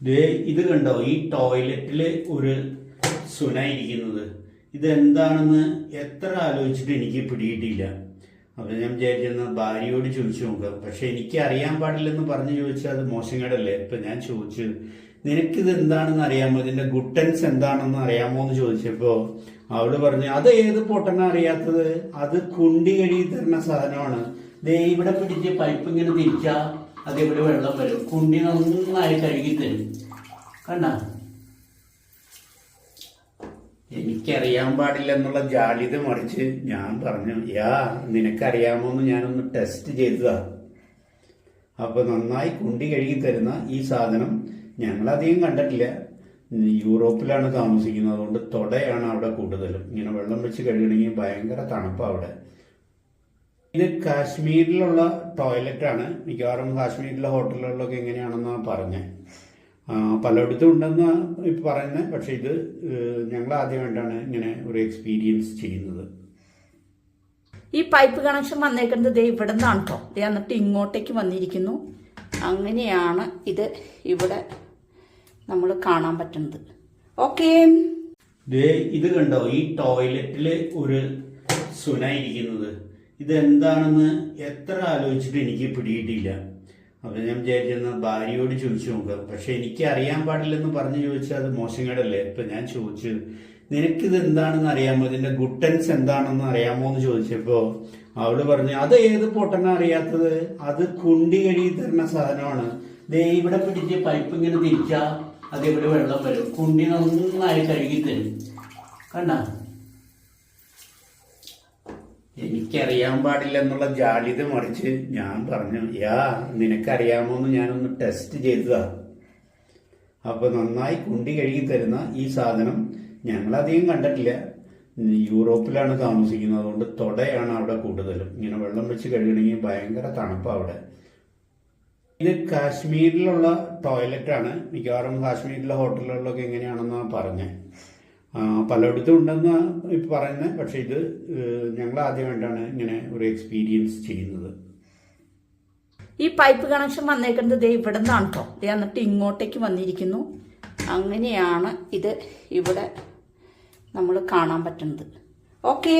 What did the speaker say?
ഇത് കണ്ടോ? ഈ ടോയ്ലറ്റിൽ ഒരു സുന ഇരിക്കുന്നത് ഇതെന്താണെന്ന് എത്ര ആലോചിച്ചിട്ട് എനിക്ക് പിടിയിട്ടില്ല. അപ്പൊ ഞാൻ വിചാരിച്ചിരുന്ന ഭാര്യയോട് ചോദിച്ചു നോക്കാം. പക്ഷെ എനിക്ക് അറിയാൻ പാടില്ലെന്ന് പറഞ്ഞു ചോദിച്ചാൽ അത് മോശം കേടല്ലേ ഇപ്പൊ ഞാൻ ചോദിച്ചു നിനക്കിത് എന്താണെന്ന് അറിയാമോ? ഇതിന്റെ ഗുട്ടൻസ് എന്താണെന്ന് അറിയാമോ? എന്ന് ചോദിച്ചപ്പോൾ അവൾ പറഞ്ഞു അത് ഏത് പൊട്ടന അറിയാത്തത്? അത് കുണ്ടി കഴുകി തരുന്ന സാധനമാണ്. ദേ ഇവിടെ പിടിച്ച് പൈപ്പ് ഇങ്ങനെ തിരിച്ചാ. അത് ഇവിടെ വെള്ളം വരും. കുണ്ടി നന്നായി കഴുകി തരും. കണ്ട? എനിക്കറിയാൻ പാടില്ല എന്നുള്ള ജാളിത മറിച്ച് ഞാൻ പറഞ്ഞു യാ നിനക്കറിയാമോന്ന് ഞാനൊന്ന് ടെസ്റ്റ് ചെയ്തതാ. അപ്പൊ നന്നായി കുണ്ടി കഴുകി തരുന്ന ഈ സാധനം ഞങ്ങളധികം കണ്ടിട്ടില്ല. യൂറോപ്പിലാണ് താമസിക്കുന്നത് അതുകൊണ്ട് തൊടയാണ് അവിടെ കൂടുതലും. ഇങ്ങനെ വെള്ളം വെച്ച് കഴുകണമെങ്കിൽ ഭയങ്കര തണുപ്പാണ് അവിടെ. ഇത് കാശ്മീരിലുള്ള ടോയ്ലറ്റാണ് മിക്കവാറും കാശ്മീരിലെ ഹോട്ടലുകളിലൊക്കെ എങ്ങനെയാണെന്നാണ് പറഞ്ഞത് പലയിടത്തും ഉണ്ടെന്ന് ഇപ്പം പറയുന്നത് പക്ഷെ ഇത് ഞങ്ങൾ ആദ്യമായിട്ടാണ് ഇങ്ങനെ ഒരു എക്സ്പീരിയൻസ് ചെയ്യുന്നത്. ഈ പൈപ്പ് കണക്ഷൻ വന്നേക്കുന്നത് ദേ ഇവിടെ നിന്നാണ് കേട്ടോ ദേ എന്നിട്ട് ഇങ്ങോട്ടേക്ക് വന്നിരിക്കുന്നു. അങ്ങനെയാണ് ഇത് ഇവിടെ നമ്മൾ കാണാൻ പറ്റുന്നത്. ഓക്കേ. ദേ ഇത് കണ്ടോ? ഈ ടോയ്ലറ്റിൽ ഒരു സുന ഇരിക്കുന്നത്. ഇതെന്താണെന്ന് എത്ര ആലോചിച്ചിട്ട് എനിക്ക് പിടിയിട്ടില്ല അപ്പൊ ഞാൻ വിചാരിച്ചിരുന്ന ഭാര്യയോട് ചോദിച്ചു നോക്കാം. പക്ഷെ എനിക്ക് അറിയാൻ പാടില്ലെന്ന് പറഞ്ഞു ചോദിച്ചാൽ അത് മോശം കേടല്ലേ ഇപ്പൊ ഞാൻ ചോദിച്ചു നിനക്കിത് എന്താണെന്ന് അറിയാമോ? ഇതിന്റെ ഗുട്ടൻസ് എന്താണെന്ന് അറിയാമോ? എന്ന് ചോദിച്ചപ്പോൾ അവൾ പറഞ്ഞു അത് ഏത് പൊട്ടനാ അറിയാത്തത്? അത് കുണ്ടി കഴുകി തരുന്ന സാധനമാണ്. ദേ ഇവിടെ പിടിച്ച് പൈപ്പ് ഇങ്ങനെ തിരിച്ചാൽ ഇവിടെ വെള്ളം വരും. കുണ്ടി നന്നായി കഴുകി തരും. കണ്ട? എനിക്കറിയാൻ പാടില്ല എന്നുള്ള ജാളിത മറിച്ച് ഞാൻ പറഞ്ഞു യാ നിനക്കറിയാമോന്ന് ഞാനൊന്ന് ടെസ്റ്റ് ചെയ്തതാ. അപ്പൊ നന്നായി കുണ്ടി കഴുകി തരുന്ന ഈ സാധനം ഞങ്ങളധികം കണ്ടിട്ടില്ല. യൂറോപ്പിലാണ് താമസിക്കുന്നത്. അതുകൊണ്ട് തൊടയാണ് അവിടെ കൂടുതലും. ഇങ്ങനെ വെള്ളം വെച്ച് കഴുകണമെങ്കിൽ ഭയങ്കര തണുപ്പാണ് അവിടെ. ഇത് കാശ്മീരിലുള്ള ടോയ്ലറ്റാണ് മിക്കവാറും കാശ്മീരിലെ ഹോട്ടലുകളിലൊക്കെ എങ്ങനെയാണെന്നാണ് പറഞ്ഞത് പലയിടത്തും ഉണ്ടെന്ന് ഇപ്പം പറയുന്നത് പക്ഷേ ഇത് ഞങ്ങൾ ആദ്യമായിട്ടാണ് ഇങ്ങനെ ഒരു എക്സ്പീരിയൻസ് ചെയ്യുന്നത്. ഈ പൈപ്പ് കണക്ഷൻ വന്നേക്കുന്നത് ദേ ഇവിടെ നിന്നാണ് കേട്ടോ ദേ എന്നിട്ട് ഇങ്ങോട്ടേക്ക് വന്നിരിക്കുന്നു. അങ്ങനെയാണ് ഇത് ഇവിടെ നമ്മൾ കാണാൻ പറ്റുന്നത്. ഓക്കേ